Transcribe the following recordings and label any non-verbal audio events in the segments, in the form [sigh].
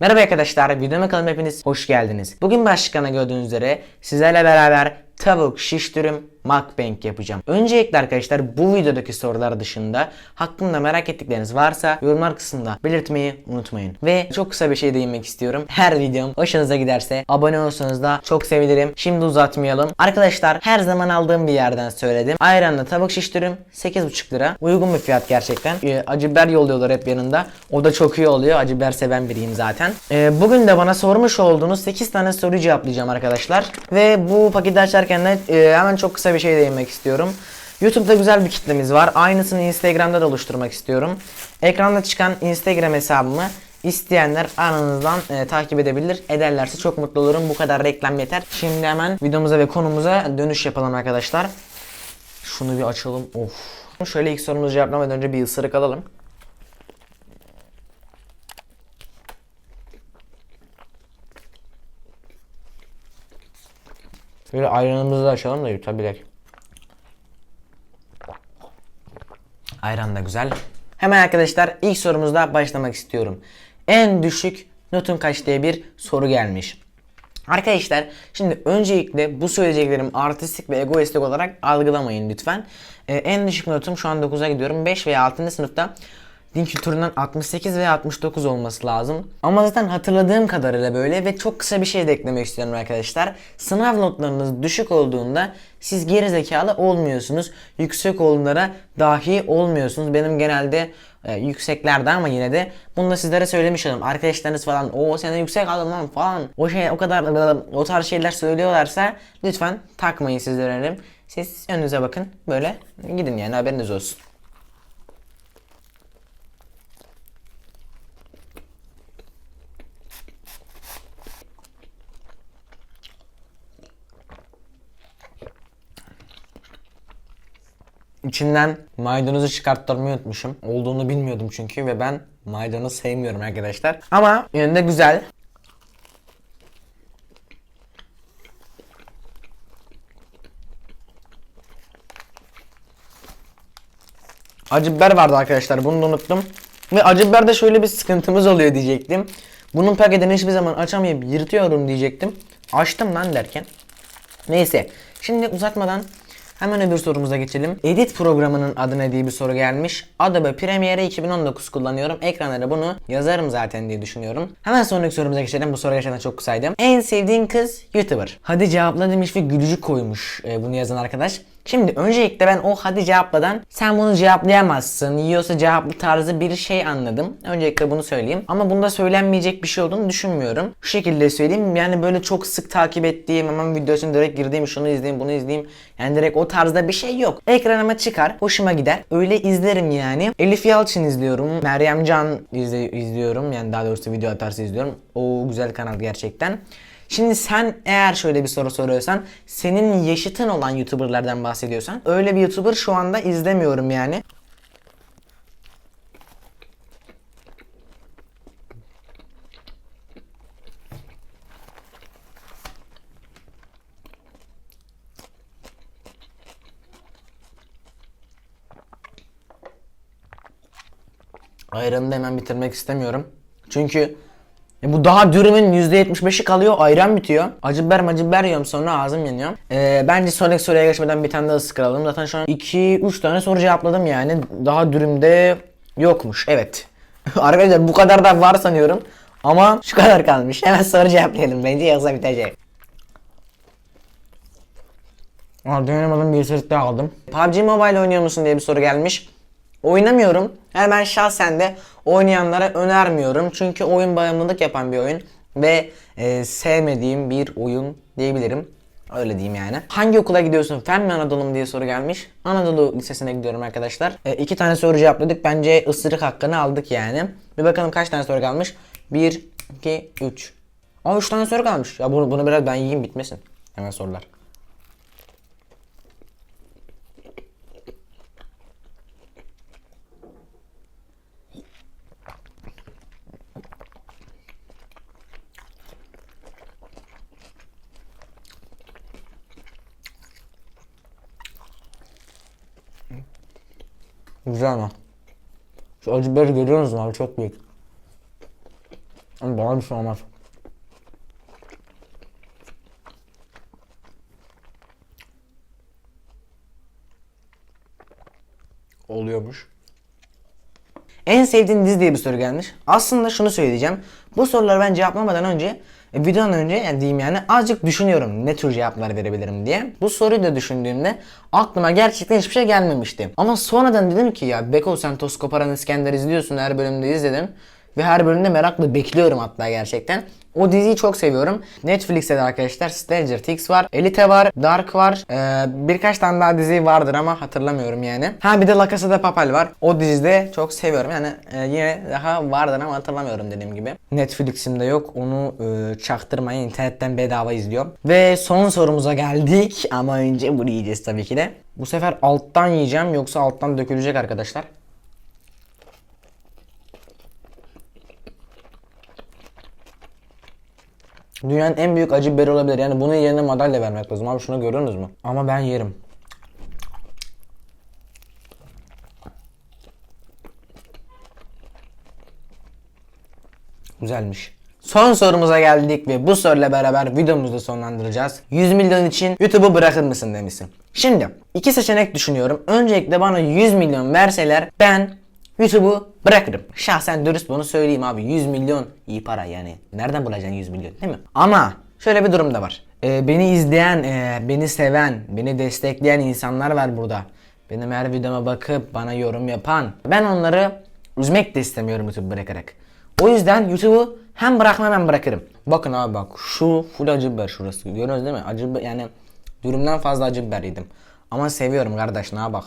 Merhaba arkadaşlar, videoma kanalıma hepiniz hoş geldiniz. Bugün başlıklarına gördüğünüz üzere sizlerle beraber tavuk şiş dürüm mukbang yapacağım. Öncelikle arkadaşlar bu videodaki sorular dışında hakkında merak ettikleriniz varsa yorumlar kısmında belirtmeyi unutmayın. Ve çok kısa bir şey değinmek istiyorum. Her videom hoşunuza giderse abone olursanız da çok sevinirim. Şimdi uzatmayalım. Arkadaşlar her zaman aldığım bir yerden söyledim. Ayranla tavuk şiş dürüm 8,5 lira. Uygun bir fiyat gerçekten. Ee, acı biber yolluyorlar hep yanında. O da çok iyi oluyor. Acı biber seven biriyim zaten. Ee, bugün de bana sormuş olduğunuz 8 tane soruyu cevaplayacağım arkadaşlar. Ve bu paketi açarken de e, hemen çok kısa bir şey değinmek istiyorum. YouTube'da güzel bir kitlemiz var. Aynısını Instagram'da da oluşturmak istiyorum. Ekranda çıkan Instagram hesabımı isteyenler aranızdan e, takip edebilir. Ederlerse çok mutlu olurum. Bu kadar reklam yeter. Şimdi hemen videomuza ve konumuza dönüş yapalım arkadaşlar. Şunu bir açalım. Of. Şöyle ilk sorumuzu cevaplamadan önce bir ısırık alalım. Şöyle ayranımızı da açalım da yutabilek. Ayran da güzel. Hemen arkadaşlar ilk sorumuzla başlamak istiyorum. En düşük notun kaç diye bir soru gelmiş. Arkadaşlar şimdi öncelikle bu söyleyeceklerim artistik ve egoistik olarak algılamayın lütfen. Ee, en düşük notum şu an 9'a gidiyorum. 5 veya 6. sınıfta din kültüründen 68 veya 69 olması lazım. Ama zaten hatırladığım kadarıyla böyle ve çok kısa bir şey de eklemek istiyorum arkadaşlar. Sınav notlarınız düşük olduğunda siz geri zekalı olmuyorsunuz. Yüksek olanlara dahi olmuyorsunuz. Benim genelde e, yükseklerde ama yine de bunu da sizlere söylemiş olayım. Arkadaşlarınız falan o sene yüksek aldın lan falan o şey o kadar o tarz şeyler söylüyorlarsa lütfen takmayın sizlere. Siz önünüze bakın böyle gidin yani haberiniz olsun. İçinden maydanozu çıkarttırmayı unutmuşum. Olduğunu bilmiyordum çünkü ve ben maydanoz sevmiyorum arkadaşlar. Ama yine de güzel. Acı biber vardı arkadaşlar bunu da unuttum. Ve acı biberde şöyle bir sıkıntımız oluyor diyecektim. Bunun paketini hiçbir zaman açamayıp yırtıyorum diyecektim. Açtım lan derken. Neyse. Şimdi uzatmadan hemen öbür sorumuza geçelim. Edit programının adı ne diye bir soru gelmiş. Adobe Premiere 2019 kullanıyorum. Ekrana da bunu yazarım zaten diye düşünüyorum. Hemen sonraki sorumuza geçelim. Bu soru gerçekten çok kısaydı. En sevdiğin kız YouTuber. Hadi cevapla demiş ve gülücük koymuş e, bunu yazan arkadaş. Şimdi öncelikle ben o hadi cevapladan sen bunu cevaplayamazsın yiyorsa cevaplı tarzı bir şey anladım. Öncelikle bunu söyleyeyim. Ama bunda söylenmeyecek bir şey olduğunu düşünmüyorum. Şu şekilde söyleyeyim yani böyle çok sık takip ettiğim hemen videosunu direkt girdiğim şunu izleyeyim bunu izleyeyim. Yani direkt o tarzda bir şey yok. Ekranıma çıkar hoşuma gider. Öyle izlerim yani. Elif Yalçın izliyorum. Meryem Can izle, izliyorum. Yani daha doğrusu video atarsa izliyorum. O güzel kanal gerçekten. Şimdi sen eğer şöyle bir soru soruyorsan senin yaşıtın olan YouTuber'lardan bahsediyorsan öyle bir YouTuber şu anda izlemiyorum yani. Ayranı da hemen bitirmek istemiyorum. Çünkü e bu daha dürümün %75'i kalıyor ayran bitiyor. Acı biber acı biber yiyorum sonra ağzım yanıyor. Ee, bence sonraki soruya geçmeden bir tane daha ısıralım. Zaten şu an 2-3 tane soru cevapladım yani. Daha dürümde yokmuş. Evet. [laughs] Arkadaşlar bu kadar da var sanıyorum. Ama şu kadar kalmış. Hemen soru cevaplayalım. Bence yoksa bitecek. Aa, dönemedim bir ısırık daha aldım. PUBG Mobile oynuyor musun diye bir soru gelmiş. Oynamıyorum. Yani ben şahsen de oynayanlara önermiyorum. Çünkü oyun bağımlılık yapan bir oyun. Ve e, sevmediğim bir oyun diyebilirim. Öyle diyeyim yani. Hangi okula gidiyorsun? Fen mi Anadolu mu diye soru gelmiş. Anadolu Lisesi'ne gidiyorum arkadaşlar. E, iki tane soru cevapladık. Bence ısırık hakkını aldık yani. Bir bakalım kaç tane soru kalmış. 1, 2, 3. Aa 3 tane soru kalmış. Ya bunu, bunu biraz ben yiyeyim bitmesin. Hemen sorular. Güzel ama. Şu acı biberi görüyor musunuz abi çok büyük. Abi bana bir şey olmaz. Oluyormuş. En sevdiğin dizi diye bir soru gelmiş. Aslında şunu söyleyeceğim. Bu soruları ben cevaplamadan önce e, videodan önce yani diyeyim yani azıcık düşünüyorum ne tür cevaplar verebilirim diye. Bu soruyu da düşündüğümde aklıma gerçekten hiçbir şey gelmemişti. Ama sonradan dedim ki ya Beko sen Toz Koparan İskender izliyorsun her bölümde izledim. Ve her bölümde merakla bekliyorum hatta gerçekten. O diziyi çok seviyorum. Netflix'te de arkadaşlar Stranger Things var. Elite var. Dark var. Ee, birkaç tane daha dizi vardır ama hatırlamıyorum yani. Ha bir de La Casa de Papel var. O dizide çok seviyorum. Yani e, yine daha vardır ama hatırlamıyorum dediğim gibi. Netflix'imde yok. Onu e, çaktırmayın. internetten bedava izliyorum. Ve son sorumuza geldik. Ama önce bunu yiyeceğiz tabii ki de. Bu sefer alttan yiyeceğim yoksa alttan dökülecek arkadaşlar. Dünyanın en büyük acı biberi olabilir. Yani bunun yerine madalya vermek lazım. Abi şunu görüyorsunuz mu? Ama ben yerim. Güzelmiş. Son sorumuza geldik ve bu soruyla beraber videomuzu da sonlandıracağız. 100 milyon için YouTube'u bırakır mısın demişsin. Şimdi iki seçenek düşünüyorum. Öncelikle bana 100 milyon verseler ben YouTube'u bırakırım. Şahsen dürüst bunu söyleyeyim abi. 100 milyon iyi para yani. Nereden bulacaksın 100 milyon değil mi? Ama şöyle bir durum da var. Ee, beni izleyen, e, beni seven, beni destekleyen insanlar var burada. Benim her videoma bakıp bana yorum yapan. Ben onları üzmek de istemiyorum YouTube bırakarak. O yüzden YouTube'u hem bırakmam hem bırakırım. Bakın abi bak şu full acı biber şurası. Görüyorsunuz değil mi? Acı yani dürümden fazla acı biber yedim. Ama seviyorum kardeş ne bak.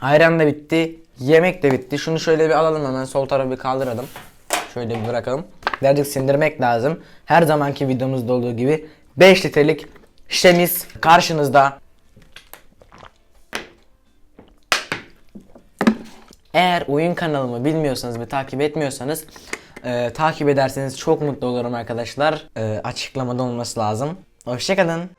Ayran da bitti. Yemek de bitti. Şunu şöyle bir alalım hemen sol tarafı bir kaldıralım. Şöyle bir bırakalım. Birazcık sindirmek lazım. Her zamanki videomuzda olduğu gibi 5 litrelik şişemiz karşınızda. Eğer oyun kanalımı bilmiyorsanız ve takip etmiyorsanız e, takip ederseniz çok mutlu olurum arkadaşlar. E, açıklamada olması lazım. Hoşçakalın.